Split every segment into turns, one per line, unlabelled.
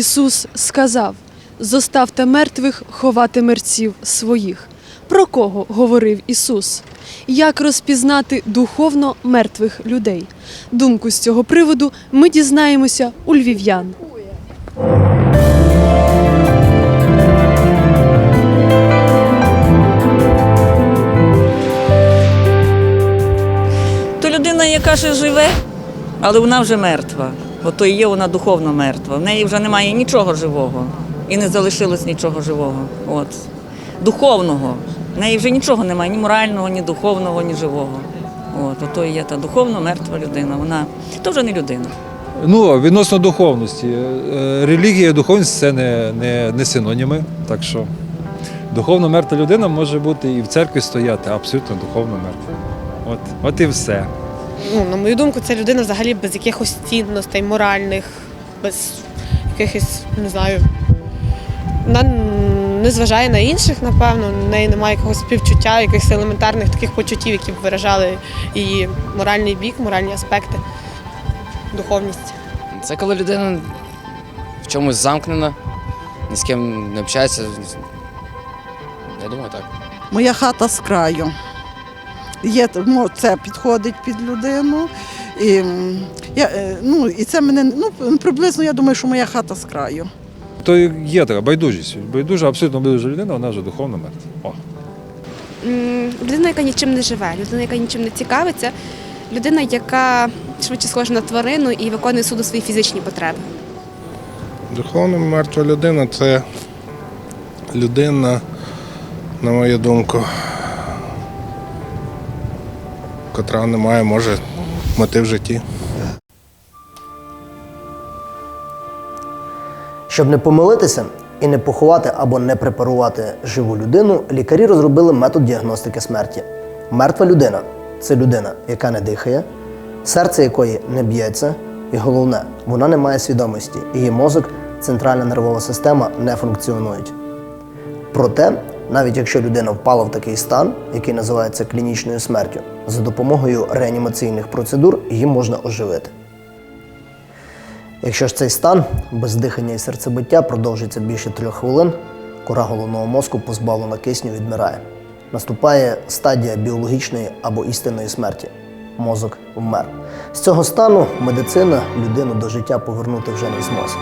Ісус сказав: Зоставте мертвих ховати мерців своїх. Про кого говорив Ісус? Як розпізнати духовно мертвих людей? Думку з цього приводу ми дізнаємося у львів'ян.
То людина, яка ще живе, але вона вже мертва. Ото і є вона духовно мертва. В неї вже немає нічого живого. І не залишилось нічого живого. От. Духовного. В неї вже нічого немає, ні морального, ні духовного, ні живого. От, ото і є та духовно мертва людина. Вона то вже не людина.
Ну, відносно духовності. Е, Релігія і духовність це не, не, не синоніми. Так що духовно мертва людина може бути і в церкві стояти, абсолютно духовно мертва. От, от і все.
Ну, на мою думку, це людина взагалі без якихось цінностей моральних, без якихось, не знаю. Вона не зважає на інших, напевно, в неї немає якогось співчуття, якихось елементарних таких почуттів, які б виражали її моральний бік, моральні аспекти, духовність.
Це коли людина в чомусь замкнена, ні з ким не общається. Я думаю, так.
Моя хата з краю. Є, це підходить під людину. І, я, е, ну, і це мене ну, приблизно, я думаю, що моя хата з краю.
То є така байдужість. Байдужа, абсолютно байдужа людина, вона вже духовно мертва. О.
Людина, яка нічим не живе, людина, яка нічим не цікавиться, людина, яка швидше схожа на тварину і виконує суду свої фізичні потреби.
Духовно мертва людина це людина, на мою думку, котра не має, може, мети в житті.
Щоб не помилитися і не поховати або не препарувати живу людину, лікарі розробили метод діагностики смерті. Мертва людина це людина, яка не дихає, серце якої не б'ється, і головне, вона не має свідомості, її мозок, центральна нервова система не функціонують. Проте, навіть якщо людина впала в такий стан, який називається клінічною смертю, за допомогою реанімаційних процедур її можна оживити. Якщо ж цей стан без дихання і серцебиття продовжується більше трьох хвилин, кора головного мозку позбавлена кисню відмирає. Наступає стадія біологічної або істинної смерті. Мозок вмер. З цього стану медицина людину до життя повернути вже не зможе.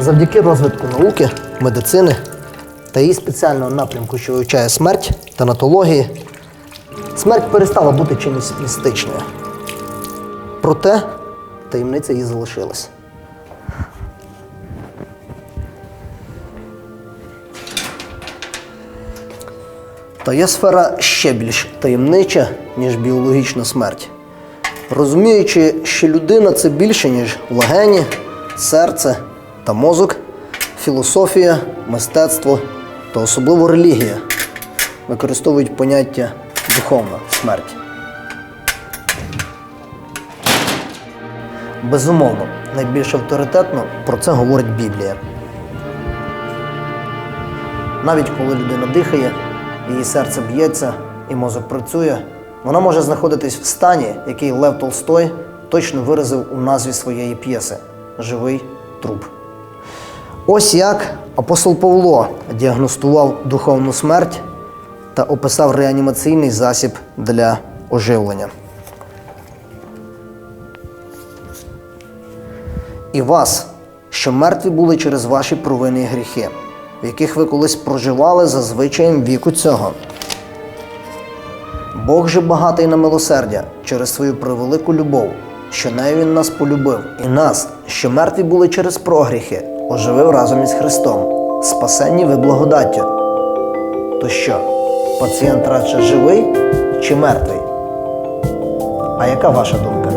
Завдяки розвитку науки, медицини та її спеціального напрямку, що вивчає смерть, танатології, смерть перестала бути чимось містичною. Проте таємниця її залишилась. Та є сфера ще більш таємнича, ніж біологічна смерть. Розуміючи, що людина це більше, ніж легені, серце та мозок, філософія, мистецтво та особливо релігія використовують поняття духовна смерть. Безумовно, найбільш авторитетно про це говорить Біблія. Навіть коли людина дихає, її серце б'ється і мозок працює, вона може знаходитись в стані, який Лев Толстой точно виразив у назві своєї п'єси Живий труп. Ось як апостол Павло діагностував духовну смерть та описав реанімаційний засіб для оживлення. І вас, що мертві були через ваші провини і гріхи, в яких ви колись проживали за звичаєм віку цього. Бог же багатий на милосердя через свою превелику любов, що нею Він нас полюбив, і нас, що мертві були через прогріхи, оживив разом із Христом, спасенні ви благодаттю. То що, пацієнт радше живий чи мертвий? А яка ваша думка?